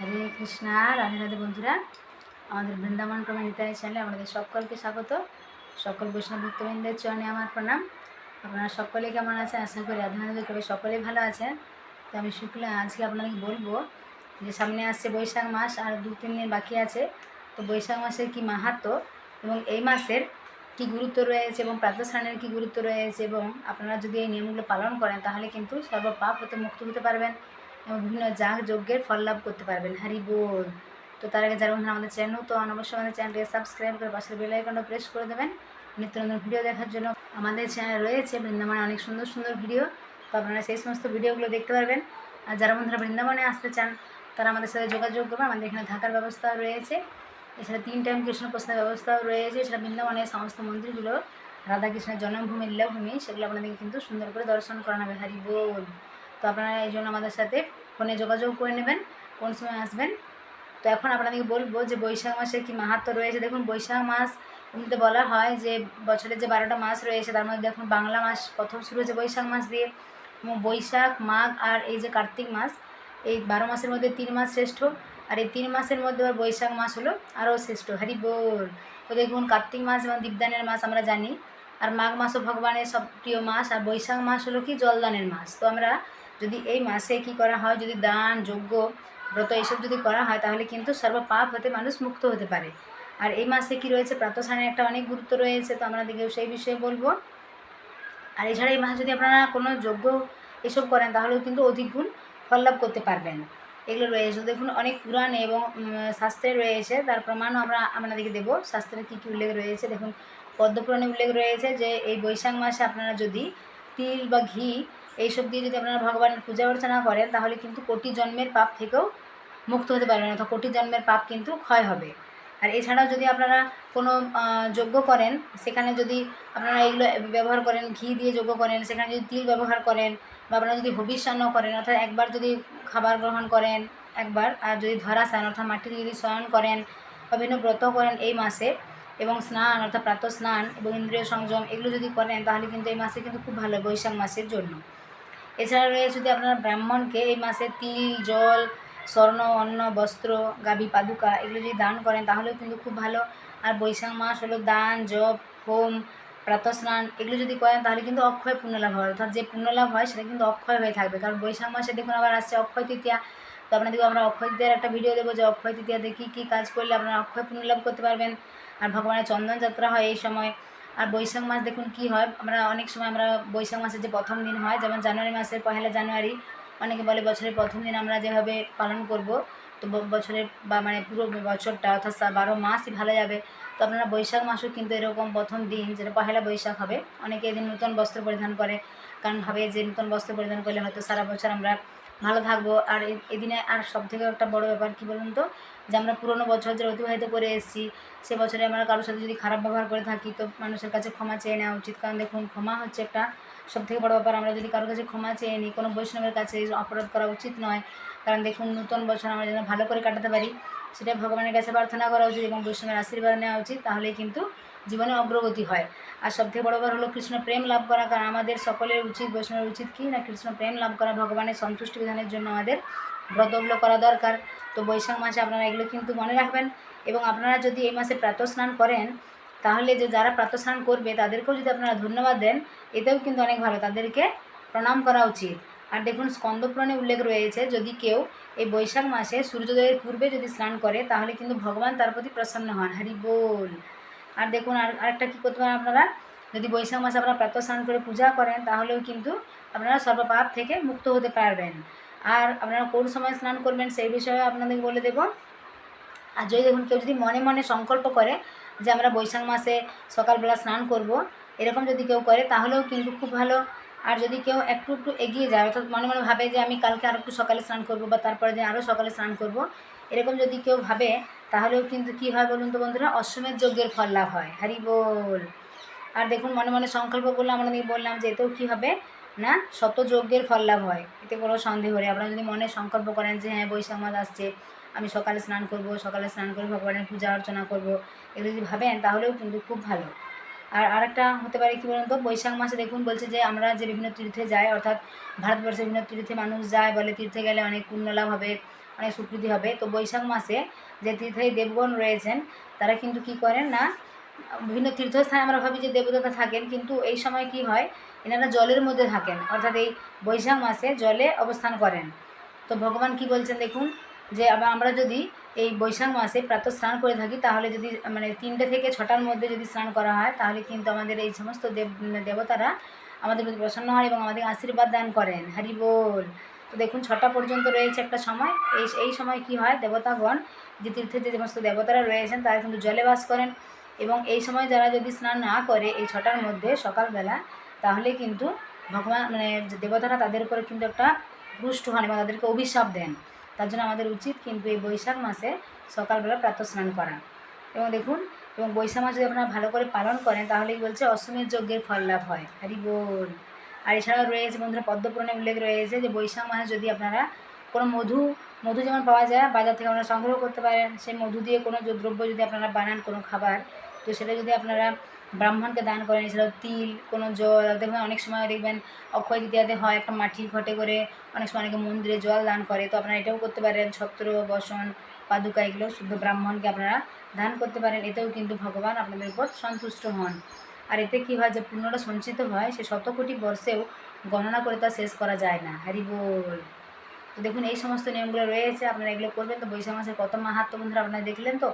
হরে কৃষ্ণা, রাধে রাধে বন্ধুরা। আমাদের বৃন্দাবন ক্রমে নিতাই চ্যানেলে আমাদের সকলকে স্বাগত। সকল বৈষ্ণব ভক্তবৃন্দের চরণে আমার প্রণাম। আপনারা সকলে কেমন আছেন? আশা করি রাধে রাধে কবে সকলেই ভালো আছেন। তো আমি শুক্লা, আজকে আপনাদেরকে বলব যে সামনে আসছে বৈশাখ মাস আর দু, তিন দিন বাকি আছে। তো বৈশাখ মাসের কি মাহাত্ম এবং এই মাসের কি গুরুত্ব রয়েছে এবং প্রাতঃস্নানের কি গুরুত্ব রয়েছে এবং আপনারা যদি এই নিয়মগুলো পালন করেন তাহলে কিন্তু সর্বপাপ হতে মুক্ত হতে পারবেন। এবং বিভিন্ন যাগ যজ্ঞের ফল লাভ করতে পারবেন। হারি বল। তো তার আগে যারা বন্ধুরা আমাদের চ্যানেল তো অবশ্যই আমাদের চ্যানেলকে সাবস্ক্রাইব করে পাশের বেল আইকনটা প্রেস করে দেবেন। নিত্য নতুন ভিডিও দেখার জন্য আমাদের চ্যানেল রয়েছে বৃন্দাবনে অনেক সুন্দর সুন্দর ভিডিও তো আপনারা সেই সমস্ত ভিডিওগুলো দেখতে পারবেন। আর যারা বন্ধুরা বৃন্দাবনে আসতে চান, তারা আমাদের সাথে যোগাযোগ করবেন। আমাদের এখানে থাকার ব্যবস্থা রয়েছে। এছাড়া তিন টাইম কৃষ্ণ প্রশ্নের ব্যবস্থাও রয়েছে। এছাড়া বৃন্দাবনের সমস্ত মন্দিরগুলো রাধাকৃষ্ণের জন্মভূমি, লীলাভূমি, সেগুলো আপনাদেরকে কিন্তু সুন্দর করে দর্শন করানো হবে। হারি বল। তো আপনারা এই জন্য আমাদের সাথে ফোনে যোগাযোগ করে নেবেন, কোন সময় আসবেন। তো এখন আপনাদেরকে বলব যে বৈশাখ মাসের কি মাহাত্ম রয়েছে। দেখুন, বৈশাখ মাস এমনিতে বলা হয় যে বছরের যে বারোটা মাস রয়েছে, তার মধ্যে দেখুন বাংলা মাস প্রথম শুরু হয়েছে বৈশাখ মাস দিয়ে। এবং বৈশাখ, মাঘ আর এই যে কার্তিক মাস, এই বারো মাসের মধ্যে তিন মাস শ্রেষ্ঠ। আর এই তিন মাসের মধ্যে আবার বৈশাখ মাস হলো আরও শ্রেষ্ঠ। হরি বল। তো দেখুন, কার্তিক মাস এবং দীপদানের মাস আমরা জানি। আর মাঘ মাসও ভগবানের সব প্রিয় মাস। আর বৈশাখ মাস হলো কি? জলদানের মাস। তো আমরা যদি এই মাসে কি করা হয়, যদি দান, যজ্ঞ, ব্রত এইসব যদি করা হয়, তাহলে কিন্তু সর্বপাপ হতে মানুষ মুক্ত হতে পারে। আর এই মাসে কি রয়েছে? প্রাতঃস্নানের একটা অনেক গুরুত্ব রয়েছে, তো আপনাদেরকে সেই বিষয়ে বলব। আর এছাড়া এই মাসে যদি আপনারা কোনো যজ্ঞ এসব করেন, তাহলেও কিন্তু অধিক গুণ ফল লাভ করতে পারবেন। এগুলো রয়েছে, দেখুন, অনেক পুরাণে এবং শাস্ত্রে রয়েছে। তার প্রমাণও আমরা আপনাদেরকে দেবো। শাস্ত্রে কী কী উল্লেখ রয়েছে? দেখুন, পদ্মপুরাণে উল্লেখ রয়েছে যে, এই বৈশাখ মাসে আপনারা যদি তিল বা ঘি এইসব দিয়ে যদি আপনারা ভগবানের পূজা অর্চনা করেন, তাহলে কিন্তু কোটি জন্মের পাপ থেকেও মুক্ত হতে পারবেন, অর্থাৎ কোটি জন্মের পাপ কিন্তু ক্ষয় হবে। আর এছাড়াও যদি আপনারা কোনো যজ্ঞ করেন, সেখানে যদি আপনারা এইগুলো ব্যবহার করেন, ঘি দিয়ে যজ্ঞ করেন, সেখানে যদি তিল ব্যবহার করেন, বা আপনারা যদি ভবিষ্যান্ন করেন, অর্থাৎ একবার যদি খাবার গ্রহণ করেন, একবার, আর যদি ধরা ধরাসান অর্থাৎ মাটিতে যদি শয়ন করেন বিভিন্ন ব্রত করেন এই মাসে, এবং স্নান, অর্থাৎ প্রাত স্নান এবং ইন্দ্রিয় সংযম এগুলো যদি করেন, তাহলে কিন্তু এই মাসে কিন্তু খুব ভালো, বৈশাখ মাসের জন্য। এছাড়া রয়েছে যদি আপনারা ব্রাহ্মণকে এই মাসে তিল, জল, স্বর্ণ, অন্ন, বস্ত্র, গাবি, পাদুকা এগুলো যদি দান করেন তাহলেও কিন্তু খুব ভালো। আর বৈশাখ মাস হলো দান, জপ, হোম, প্রাতঃস্নান এগুলো যদি করেন তাহলে কিন্তু অক্ষয় পুণ্যলাভ হয়। অর্থাৎ যে পুণ্যলাভ হয় সেটা কিন্তু অক্ষয় হয়ে থাকবে। কারণ বৈশাখ মাসে দেখুন আবার আসছে অক্ষয় তৃতীয়া। তো আপনাদেরকে আমরা অক্ষয় তৃতীয়ার একটা ভিডিও দেবো যে অক্ষয় তৃতীয়াতে কী কী কাজ করলে আপনারা অক্ষয় পুণ্যলাভ করতে পারবেন। আর ভগবানের চন্দন যাত্রা হয় এই সময়। আর বৈশাখ মাস দেখুন কি হয়, আমরা অনেক সময় আমরা বৈশাখ মাসের যে প্রথম দিন হয়, যেমন জানুয়ারি মাসের পহেলা জানুয়ারি, অনেকে বলে বছরের প্রথম দিন আমরা যেভাবে পালন করব, তো বছরের বা মানে পুরো বছরটা অর্থাৎ বারো মাসই ভালো যাবে। তো আপনারা বৈশাখ মাসও কিন্তু এরকম প্রথম দিন, যেটা পহেলা বৈশাখ হবে, অনেকে এদিন নতুন বস্ত্র পরিধান করে কারণ ভাবে যে নতুন বস্ত্র পরিধান করলে হয়তো সারা বছর আমরা ভালো থাকব। আর এদিনে আর সব থেকে একটা বড় ব্যাপার কী বলুন তো? যে আমরা পুরোনো বছর যে অতিবাহিত করে এসেছি, সে বছরে আমরা কারোর সাথে যদি খারাপ ব্যবহার করে থাকি, তো মানুষের কাছে ক্ষমা চেয়ে নেওয়া উচিত। কারণ দেখুন, ক্ষমা হচ্ছে একটা সব থেকে বড় ব্যাপার। আমরা যদি কারোর কাছে ক্ষমা চেয়ে নিই, কোনো বৈষ্ণবের কাছে অপরাধ করা উচিত নয়। কারণ দেখুন, নতুন বছর আমরা যেন ভালো করে কাটাতে পারি সেটা ভগবানের কাছে প্রার্থনা করা উচিত এবং বৈষ্ণবের আশীর্বাদ নেওয়া উচিত। তাহলেই কিন্তু জীবনে অগ্রগতি হয়। আর সবথেকে বড় ব্যাপার হলো কৃষ্ণ প্রেম লাভ করা, কারণ আমাদের সকলের উচিত, বৈষ্ণবের উচিত কি না কৃষ্ণ প্রেম লাভ করা, ভগবানের সন্তুষ্টি বিধানের জন্য আমাদের ব্রতগুলো করা দরকার। তো বৈশাখ মাসে আপনারা এগুলো কিন্তু মনে রাখবেন। এবং আপনারা যদি এই মাসে প্রাতঃস্নান করেন, তাহলে যে যারা প্রাতঃস্নান করবে, তাদেরকেও যদি আপনারা ধন্যবাদ দেন, এতেও কিন্তু অনেক ভালো। তাদেরকে প্রণাম করা উচিত। আর দেখুন, স্কন্দপুরাণে উল্লেখ রয়েছে, যদি কেউ এই বৈশাখ মাসে সূর্যোদয়ের পূর্বে যদি স্নান করে, তাহলে কিন্তু ভগবান তার প্রতি প্রসন্ন হন। হরি বল। আর দেখুন, আর আরেকটা কী করতে পারেন আপনারা? যদি বৈশাখ মাসে আপনারা প্রাতঃ স্নান করে পূজা করেন, তাহলেও কিন্তু আপনারা সর্বপাপ থেকে মুক্ত হতে পারবেন। আর আপনারা কোন সময় স্নান করবেন সেই বিষয়ে আপনাদের বলে দেব। আর যদি দেখুন, কেউ যদি মনে মনে সংকল্প করে যে আমরা বৈশাখ মাসে সকালবেলা স্নান করব, এরকম যদি কেউ করে, তাহলেও কিন্তু খুব ভালো। আর যদি কেউ একটু একটু এগিয়ে যায়, অর্থাৎ মনে মনে ভাবে যে আমি কালকে আর একটু সকালে স্নান করব বা তারপরে দিন আরও সকালে স্নান করব এরকম যদি কেউ ভাবে, তাহলেও কিন্তু কি হয় বলুন তো বন্ধুরা? অশ্বমেধ যজ্ঞের ফল লাভ হয়। হারি বল। আর দেখুন, মনে মনে সংকল্প করলে আমরা নিয়ে বললাম যে এতেও কী হবে? না, শত যজ্ঞের ফল লাভ হয়। এতে কোনো সন্দেহ নেই। আপনারা যদি মনে সংকল্প করেন যে হ্যাঁ বৈশাখ মাস আসছে, আমি সকালে স্নান করব, সকালে স্নান করে ভগবানের পূজা অর্চনা করব, এগুলো যদি ভাবেন, তাহলেও কিন্তু খুব ভালো। আর আরেকটা হতে পারে কি বলুন তো? বৈশাখ মাসে দেখুন বলছে যে আমরা যে বিভিন্ন তীর্থে যাই, অর্থাৎ ভারতবর্ষের বিভিন্ন তীর্থে মানুষ যায় বলে তীর্থে গেলে অনেক পুণ্য লাভ হবে। অনেক সুকৃতি হবে। তো বৈশাখ মাসে যে তীর্থায়ী দেবগণ রয়েছেন, তারা কিন্তু কি করেন না, বিভিন্ন তীর্থস্থানে আমরা ভাবি যে দেবদেবতা থাকেন, কিন্তু এই সময় কি হয়, এনারা জলের মধ্যে থাকেন, অর্থাৎ এই বৈশাখ মাসে জলে অবস্থান করেন। তো ভগবান কি বলছেন দেখুন, যে আমরা যদি এই বৈশাখ মাসে প্রাতঃ স্নান করে থাকি, তাহলে যদি মানে তিনটে থেকে ছটার মধ্যে যদি স্নান করা হয়, তাহলে কিন্তু আমাদের এই সমস্ত দেব, দেবতারা আমাদের প্রতি প্রসন্ন হয় এবং আমাদের আশীর্বাদ দান করেন। হরি বল। তো দেখুন, ছটা পর্যন্ত রয়েছে একটা সময়। এই এই সময় কি হয়? দেবতাগণ, যে তীর্থে যে সমস্ত দেবতারা রয়েছেন, তারা কিন্তু জলে বাস করেন। এবং এই সময় যারা যদি স্নান না করে এই ছটার মধ্যে সকালবেলা, তাহলে কিন্তু ভগবান মানে দেবতারা, তাদের উপরে কিন্তু একটা রুষ্ট হন এবং তাদেরকে অভিশাপ দেন। তার জন্য আমাদের উচিত কিন্তু এই বৈশাখ মাসে সকালবেলা প্রাতঃ স্নান করা। এবং দেখুন, এবং বৈশাখ মাস যদি আপনারা ভালো করে পালন করেন, তাহলেই বলছে অশ্বমেধ যজ্ঞের ফল লাভ হয়। হরি বল। আর এছাড়াও রয়েছে বন্ধুরা পদ্মপুরাণে উল্লেখ রয়েছে যে বৈশাখ মাসে যদি আপনারা কোনো মধু মধু যেমন পাওয়া যায়, বাজার থেকে আপনারা সংগ্রহ করতে পারেন। সেই মধু দিয়ে কোনো দ্রব্য যদি আপনারা বানান কোনো খাবার, তো সেটা যদি আপনারা ব্রাহ্মণকে দান করেন, এছাড়াও তিল, কোনো জল দেখবেন অনেক সময় দেখবেন অক্ষয় তৃতীয়াতে হয়, একটা মাটির ঘটে করে অনেক সময় অনেকে মন্দিরে জল দান করে, তো আপনারা এটাও করতে পারেন। ছত্র, বসন, পাদুকা, এগুলো শুদ্ধ ব্রাহ্মণকে আপনারা দান করতে পারেন। এতেও কিন্তু ভগবান আপনাদের উপর সন্তুষ্ট হন। আর এতে কী হয় যে পুণ্যটা সঞ্চিত হয়, সে শত কোটি বর্ষেও গণনা করে তা শেষ করা যায় না। হ্যারি বল। তো দেখুন, এই সমস্ত নিয়মগুলো রয়েছে, আপনারা এগুলো করবেন। তো বৈশাখ মাসের কত মাহাত্ম বন্ধুরা আপনারা দেখলেন তো?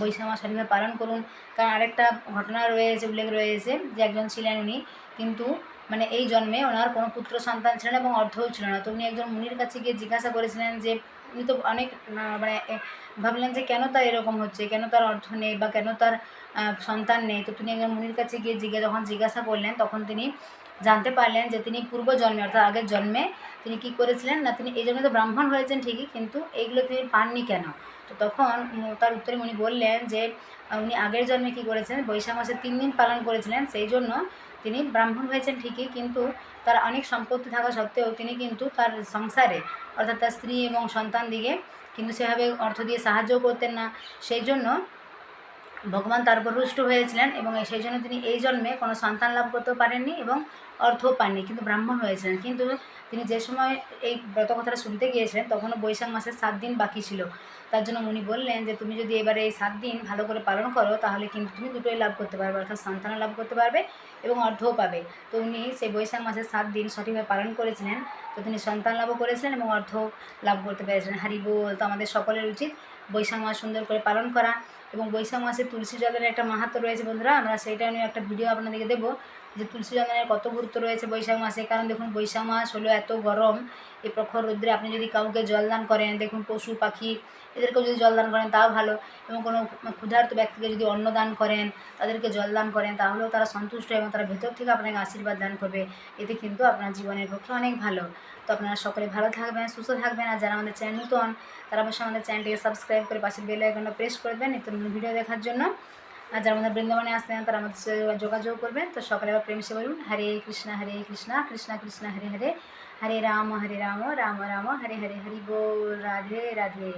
বৈশাখ মাস সঠিকভাবে পালন করুন। কারণ আরেকটা ঘটনা রয়েছে, উল্লেখ রয়েছে যে একজন ছিলেন উনি, কিন্তু মানে এই জন্মে ওনার কোনো পুত্র সন্তান ছিল না এবং অর্থও ছিল না। তো উনি একজন মুনির কাছে গিয়ে জিজ্ঞাসা করেছিলেন যে উনি তো অনেক মানে ভাবলেন যে কেন তার এরকম হচ্ছে? কেন তার অর্থ নেই বা কেন তার সন্তান নেই? তো তিনি একজন মুনির কাছে গিয়ে জিজ্ঞাসা যখন জিজ্ঞাসা করলেন, তখন তিনি জানতে পারলেন যে তিনি পূর্ব জন্মে অর্থাৎ আগের জন্মে তিনি কি করেছিলেন? না, তিনি, এই জন্মে তো ব্রাহ্মণ হয়েছেন ঠিকই, কিন্তু এইগুলো তিনি পাননি কেন? তো তখন তার উত্তরে উনি বললেন যে উনি আগের জন্মে কি করেছেন? বৈশাখ মাসে তিন দিন পালন করেছিলেন, সেই জন্য তিনি ব্রাহ্মণ হয়েছেন ঠিকই, কিন্তু তার অনেক সম্পত্তি থাকা সত্ত্বেও তিনি কিন্তু তার সংসারে, অর্থাৎ তার স্ত্রী এবং সন্তান দিকে কিন্তু সেভাবে অর্থ দিয়ে সাহায্য করতেন না। সেই জন্য ভগবান তার উপর রুষ্ট হয়েছিলেন এবং সেই জন্য তিনি এই জন্মে কোনো সন্তান লাভ করতেও পারেননি এবং অর্থও পাননি, কিন্তু ব্রাহ্মণ হয়েছিলেন কিন্তু তিনি যে সময় এই ব্রত কথাটা শুনতে গিয়েছিলেন তখনও বৈশাখ মাসের সাত দিন বাকি ছিল। তার জন্য উনি বললেন যে, তুমি যদি এবারে এই সাত দিন ভালো করে পালন করো, তাহলে কিন্তু তুমি দুটোই লাভ করতে পারবে, অর্থাৎ সন্তানও লাভ করতে পারবে এবং অর্থও পাবে। তো উনি সেই বৈশাখ মাসের সাত দিন সঠিকভাবে পালন করেছিলেন। তো তিনি সন্তান লাভও করেছিলেন এবং অর্থ লাভ করতে পেরেছিলেন। হারি বল তো আমাদের সকলের উচিত। বৈশাখ মাস সুন্দর করে পালন করা এবং বৈশাখ মাসে তুলসী জলের একটা মাহাত্ম রয়েছে বন্ধুরা, আমরা সেইটা নিয়ে একটা ভিডিও আপনাদেরকে দেবো যে তুলসী জলের কত গুরুত্ব রয়েছে বৈশাখ মাসে। কারণ দেখুন, বৈশাখ মাস হলো এত গরম, এই প্রখর রৌদ্রে আপনি যদি কাউকে জলদান করেন, দেখুন পশু, পাখি, এদেরকেও যদি জলদান করেন তাও ভালো। এবং কোনো ক্ষুধার্ত ব্যক্তিকে যদি অন্ন দান করেন, তাদেরকে জলদান করেন, তাহলেও তারা সন্তুষ্ট এবং তারা ভেতর থেকে আপনাকে আশীর্বাদ দান করবে। এতে কিন্তু আপনার জীবনের পক্ষে অনেক ভালো। তো আপনারা সকলে ভালো থাকবেন, সুস্থ থাকবেন। আর যারা আমাদের চ্যানেল নতুন, তারা অবশ্যই আমাদের চ্যানেলটিকে সাবস্ক্রাইব করে পাশের বেল আইকনটা প্রেস করবেন নিত্য নতুন ভিডিও দেখার জন্য। আর যারা আমাদের বৃন্দাবনে আসতেন তারা আমাদের যোগাযোগ করবেন। তো সকলে আবার প্রেম সে বলুন হরে কৃষ্ণ হরে কৃষ্ণ কৃষ্ণ কৃষ্ণ, হরে হরে। হরে রাম হরে রাম রাম রাম, হরে হরে, হরি বল, রাধে রাধে।